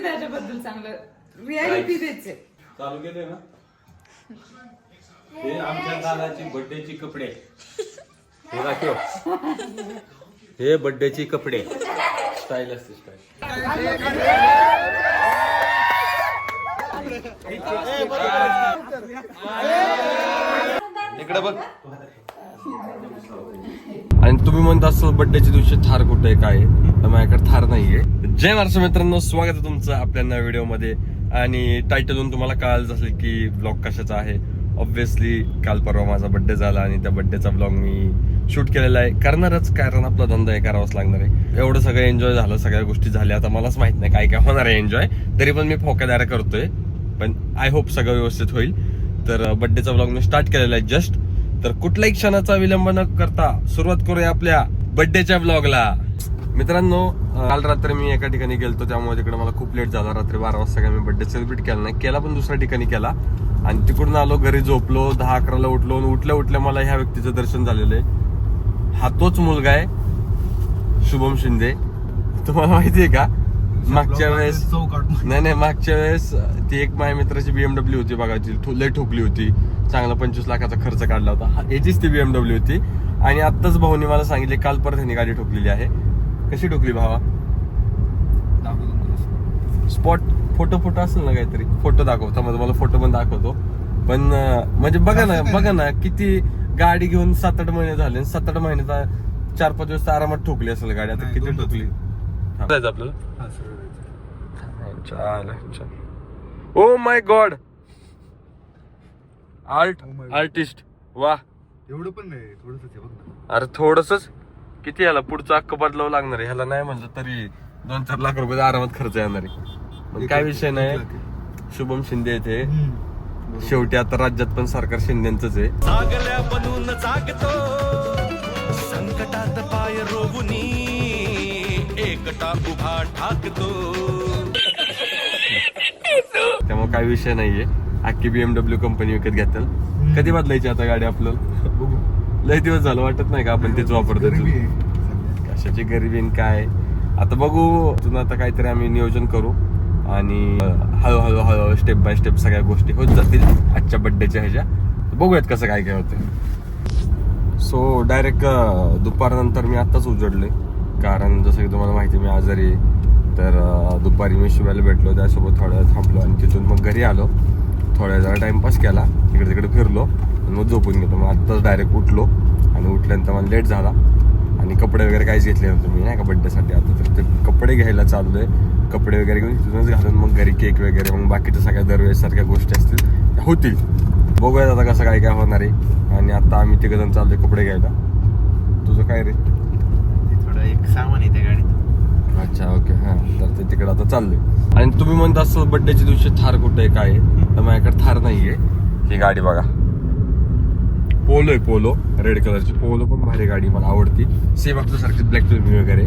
नाही त्याच्याबद्दल चांगलं. रियालिटी द्यायचे चालू केले ना? हे आमच्या दादाची बर्थडेची कपडे. हे दाखव. हे बर्थडेची कपडे. स्टाईल असते स्टाईल इकडे बघ. आणि तुम्ही म्हणता असं बर्थडेच्या दिवशी थार कुठे आहे? काय? तर माझ्याकडे थार नाहीये. जय महाराष्ट्र मित्रांनो स्वागत आहे तुमचं आपल्या नव्या व्हिडिओमध्ये. आणि टायटलून तुम्हाला कळालं असेल की ब्लॉग कशाचा आहे. ऑब्व्हियसली काल परवा माझा बर्थडे झाला आणि त्या बर्थडेचा ब्लॉग मी शूट केलेला आहे. करणारच कारण आपला धंदा आहे करावाच लागणार आहे. एवढं सगळं एन्जॉय झालं सगळ्या गोष्टी झाल्या. आता मलाच माहीत नाही काय काय होणार आहे एन्जॉय तरी पण मी फोकादारा करतोय. पण आय होप सगळं व्यवस्थित होईल. तर बर्थडेचा ब्लॉग मी स्टार्ट केलेला आहे. जस्ट तर कुठल्याही क्षणाचा विलंब न करता सुरुवात करूया आपल्या बर्थडेच्या ब्लॉगला मित्रांनो काल रात्री मी एका ठिकाणी गेलतो त्यामुळे तिकडे मला खूप लेट झाला. रात्री बारा वाजता काय मी बर्थडे सेलिब्रेट केला नाही. केला पण दुसऱ्या ठिकाणी केला. आणि तिकडून आलो घरी झोपलो दहा अकराला उठलो आणि उठल्या उठल्या मला ह्या व्यक्तीचं दर्शन झालेलं आहे. हा तोच मुलगा आहे शुभम शिंदे. तुम्हाला माहिती आहे का? मागच्या वेळेस नाही नाही मागच्या वेळेस ती एक माझ्या मित्राची बीएमडब्ल्यू होती बघा ती लय ठोकली होती. चांगला पंचवीस लाखाचा खर्च काढला होता. याचीच ती बीएमडब्ल्यू होती. आणि आत्ताच भाऊनी मला सांगितले काल परत ह्यानी गाडी ठोकलेली आहे. कशी ठोकली भावा? स्पॉट फोटो फोटो असेल ना काहीतरी? फोटो दाखवतो मग तुम्हाला फोटो पण दाखवतो. पण म्हणजे बघा ना बघा ना किती गाडी घेऊन सात आठ महिने झाले सात आठ महिन्याचा चार पाच दिवस आरामात ठोकली असेल गाडी. आता किती दोन हा. जायचं आपल्याला? ओ my God! Art Oh my God. Artist वा. एवढं पण नाही थोडस बघ ना. अरे थोडस किती याला पुढचं अक्क बदलावं लागणार आहे? ह्याला नाही म्हणलं तरी दोन चार लाख रुपये आरामात खर्च येणार आहे. पण काय विषय नाही. शुभम शिंदे येथे शेवटी आता राज्यात पण सरकार शिंदेच आहे. जागल्या बनून जागतो. एकटा उभा ठाकतो. त्यामुळे काय विषय नाहीये. अख्खी बीएमडब्ल्यू कंपनी विकत घेताल. कधी बदलायची आता गाडी आपल्याला बघू. लय दिवस झालं वाटत नाही का आपण तेच. आहे. कशाची गरिबी आणि काय? आता बघू तुला आता काहीतरी आम्ही नियोजन करू. आणि हळूहळू हळूहळू स्टेप बाय स्टेप सगळ्या गोष्टी होत जातील. आजच्या बड्डेच्या ह्याच्या. बघूयात कसं काय काय होतं सो डायरेक्ट दुपारनंतर मी आत्ताच उजडले कारण जसं की तुम्हाला माहिती मी आजारी आहे. तर दुपारी मी शिवायला भेटलो त्यासोबत थोड्या वेळ थांबलो आणि तिथून मग घरी आलो. थोड्या जरा टाइमपास केला. इकडे तिकडे फिरलो आणि मग झोपून गेलो. मग आत्ताच डायरेक्ट उठलो आणि उठल्यानंतर मला लेट झाला. आणि कपडे वगैरे काहीच घेतले नव्हते मी नाही का बड्डेसाठी आता तर ते कपडे घ्यायला चाललो आहे. कपडे वगैरे घेऊन तिथूनच घालून मग घरी केक वगैरे मग बाकीच्या सगळ्या दरवेळेस सारख्या गोष्टी असतील. त्या होतील. बघूयात आता कसं काय काय होणार आहे. आणि आता आम्ही तिघजण आहे कपडे घ्यायला. तुझं काय रे? ते थोडं एक सामान आहे त्या गाडीत अच्छा ओके हा. तर ते तिकडे आता चाललोय. आणि तुम्ही म्हणता असं बड्डेच्या दिवशी थार कुठे आहे काय? तर माझ्याकडे थार नाहीये ही गाडी बघा. पोलो आहे पोलो रेड कलरची पोलो पण भारी गाडी मला आवडती. सेम आपल्यासारखी ब्लॅक तुम्ही वगैरे.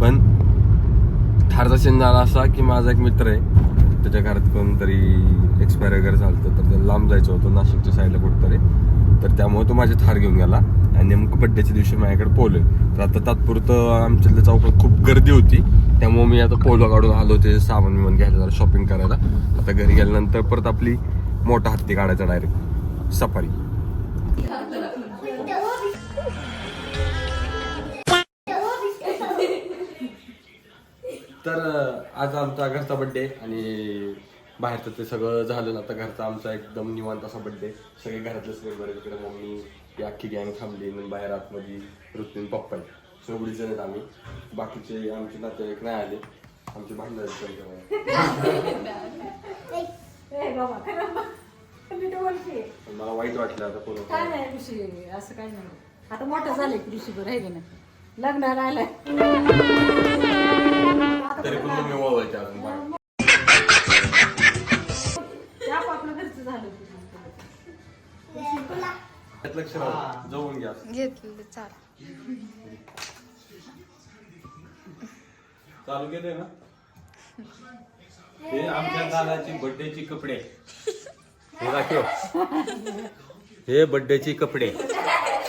पण थारचा सीन झाला असा की माझा एक मित्र आहे त्याच्या घरात कोणतरी एक्सपायर वगैरे झालं तर त्याला लांब जायचं होतं नाशिकच्या साईडला कुठतरी. तर त्यामुळे तो माझे थार घेऊन गेला. आणि नेमकं बड्डेच्या दिवशी माझ्याकडे पोलो आहे. तर आता तात्पुरतं आमच्या चौकात खूप गर्दी होती. त्यामुळे मी आता पोलो काढून आलो ते सामान विमान घ्यायला जरा शॉपिंग करायला. आता घरी गेल्यानंतर परत आपली मोठा हत्ती काढायचा डायरेक्ट सफारी तर आज आमचा घरचा बड्डे आणि बाहेरचं ते सगळं झालं ना आता घरचा आमचा एकदम निवांत असा बड्डे सगळे घरातले मेंबर इकडे मम्मी ही अख्खी गँग थांबली आणि बाहेर आतमध्ये ऋतून पप्पा आहेत. चौघडी जण आहेत आम्ही. बाकीचे आमचे नातेवाईक नाही आले. आमचे भांडण. मला वाईट वाटलं आता काय कोण नाही ऋषी असं काय नाही. आता मोठं झालंय की ऋषीभर आहे की नाही? लग्न राहिलंय. तरी पण मम्मी अजून लक्ष राहू जवळून घ्या. घेतलेलं चाल चालू केले ना? हे आमच्या दादाची बर्थडेची कपडे. हे दाखव. हे बर्थडेची कपडे.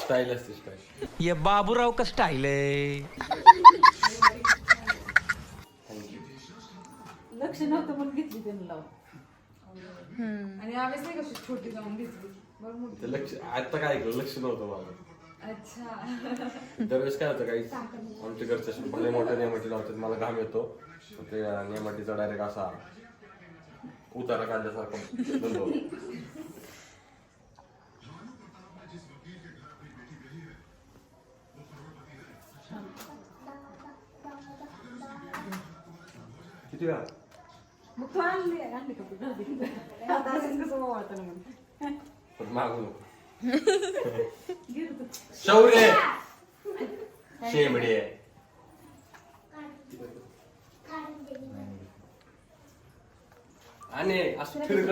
स्टाईल असते स्टाईल ये बाबूराव का स्टाईल आहे? लक्ष नव्हतं म्हणून घेतली त्यानं लावून. आणि आम्हीच नाही कशी छोटी जाऊन घेतली? ते लक्ष आता काय ऐकलं? लक्ष नव्हतं मला अच्छा. दरवेळेस काय होतं काही आमच्या घरचे असे भले मोठे नेमाटी लावतात मला घाम येतो. मग ते नेमाटीचा डायरेक्ट असा उतारा काढल्यासारखा बंद होतो. किती वेळा? मग तू आणली आणली का तू घरी? आता असंच कसं ना मग. मागू. शौर्य. शेंबडे. आणि असं तिकडे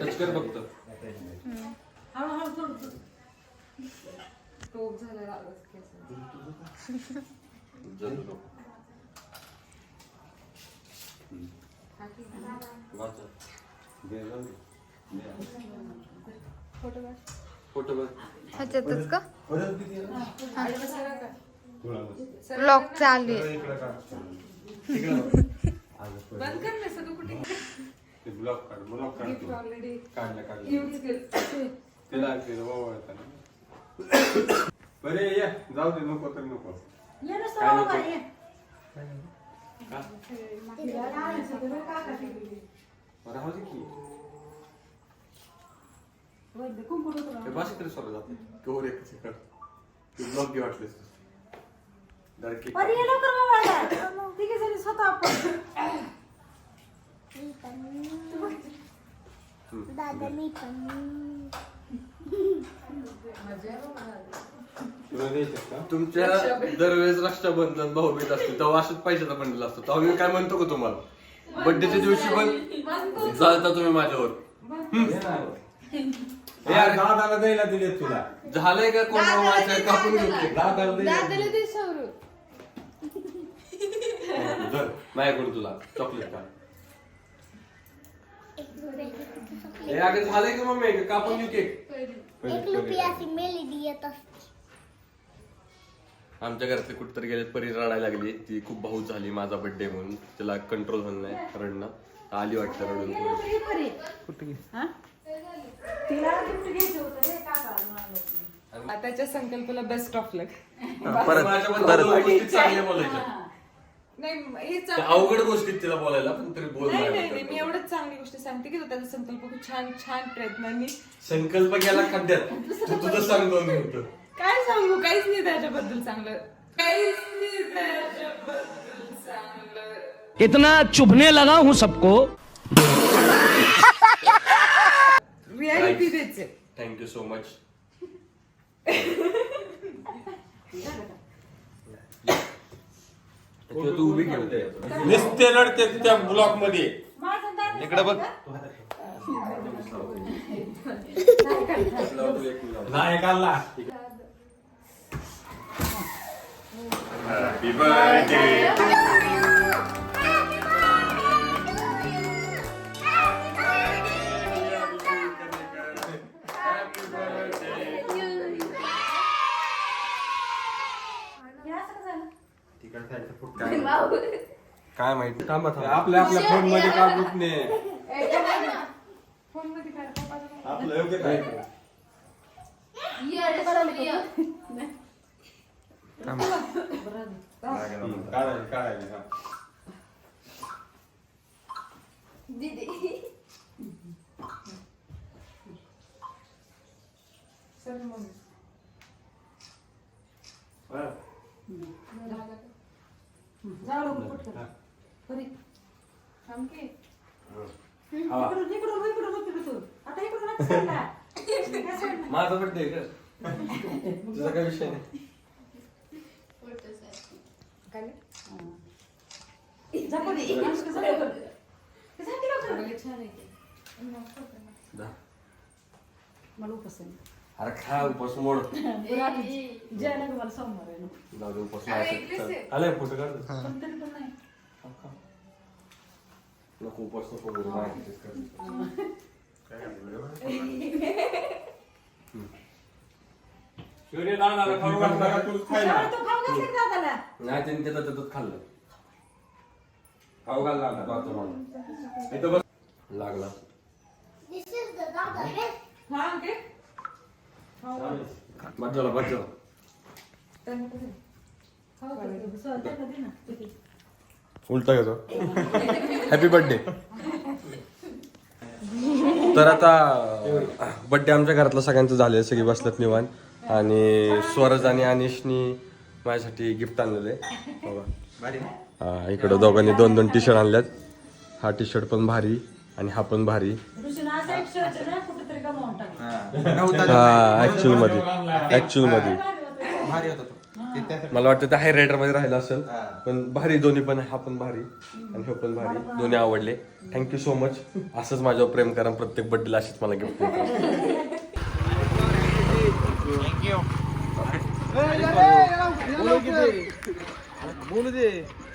टच कर झाला ह्याच्यातच का? ब्लॉग. चालू आहे. बंद कर ना सगळं कुठे? ब्लॉक काढ ब्लॉक काढलं केलं बरे या. जाऊ दे नको तर नको? राहू दे की. वैद्य कुंकू नको लावू. ते भाषा तरी सोडलं जाते गौर एक सेकंड तू ब्लॉग घे वाटलेस डायरेक्ट अरे ये लवकर बाबा तिघे जणी स्वतः आपण. तुला द्यायचं का? तुमच्या दरवेळेस रक्षाबंधन भाऊबीज असते तेव्हा असंच पैशाचा बंडल असतो. तेव्हा मी काय म्हणतो का तुम्हाला? बड्डेच्या दिवशी पण जाता तुम्ही माझ्यावर. यार दादाला द्यायला दिले तुला. झालंय का कोण माझ्या कापून घेतले? दादाला दादाला धर, माझ्याकडून तुला. चॉकलेट का? हे अगं झालंय का मम्मी? कापून घेऊ केक? एक येत असते. आमच्या घरातले कुठतरी गेले परी रडायला लागली. ती खूप भाऊच झाली माझा बर्थडे म्हणून. तिला कंट्रोल होत नाही रडणं. आली वाटतं रडून. हा? तिला गिफ्ट घ्यायचं होतं रे काका संकल्पाला बेस्ट ऑफ लक परत परत गोष्टी नाही हे त्या चांगलं- अवघड गोष्टीत तिला बोलायला पण तरी बोल नाही नाही नाही नाही, मी. एवढंच चांगली गोष्ट सांगते की तो त्याचा संकल्प खूप छान छान प्रयत्नांनी संकल्प गेला खड्ड्यात तू तुझं सांग दोन मिनिटं काय सांगू? काहीच नाही त्याच्याबद्दल चांगलं. काहीच नाही त्याच्याबद्दल चांगलं. इतना चुभने लगा हूं सबको। रियालिटी द्यायचे थँक्यू सो मच तू उभी घेऊ नुसते लढते त्या ब्लॉकमध्ये. इकडे बघ. नाही काढला हे काय माहिती? थांबा थांबा. आपल्या आपल्या फोनमध्ये काढूच नाही? फोनमध्ये काय? पप्पाचं आपलं योग्य काय काढायला काढायला हा. सर मम्मी जाऊ नको पटकन. परी. थांब की इकडून इकडून इकडून इकडून तू. आता इकडून. माझा बर्थडे का तुझा काय विषय नाही काय जा परी. अनुष्का, जा लवकर. जा की लवकर. लय छान आहे की. दा. मला उपास आहे. अरे खा उपास मोड. जाऊ दे उपास नाही. आलाय फोटो काढ. नको उपास नको खाऊ खाऊ त्यांनी त्याचं त्याच्यात खाल्लं. अवघाल लागला पाहतो मला इथं बस. लागला. बच्चाला उलटा घेतो हॅपी बर्थडे तर आता बर्थडे आमच्या घरातलं सगळ्यांचं झाले सगळे बसल्यात निवांत. आणि स्वरज आणि अनिशनी माझ्यासाठी गिफ्ट आणलेलं. हा इकडं दोघांनी दोन दोन टी शर्ट आणल्यात. हा टी शर्ट पण भारी आणि हा पण भारी. हा. ऍक्च्युअलमध्ये. ऍक्च्युअलमध्ये. भारी होता तो. ते त्या- मला वाटतं ते हाय रायडरमध्ये राहिलं असेल. पण भारी दोन्ही पण हा पण भारी आणि हे पण भारी. दोन्ही आवडले. थँक्यू सो मच असंच माझ्यावर प्रेम करा प्रत्येक बर्थडेला अशीच मला गिफ्ट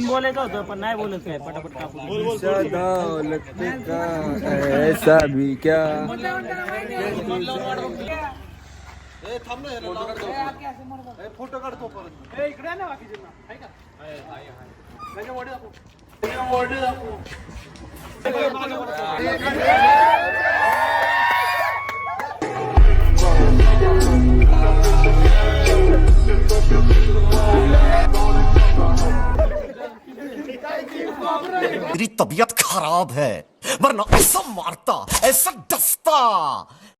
बोलायचं पण नाही बोलत काय? पटापट का क्या ए थांब ना याला लावून दे. हे फ़ोटो काढतो परत. ए इकडे ना बाकी जिल्हा है का? हाय हाय हाय त्याचे वडे दाखव. त्याचे वडे दाखव. मेरी तबीयत खराब है वरना ऐसा मारता ऐसा डसता।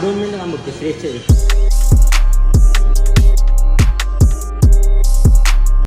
दोन मिनिटं थांबतो श्रेष्ठ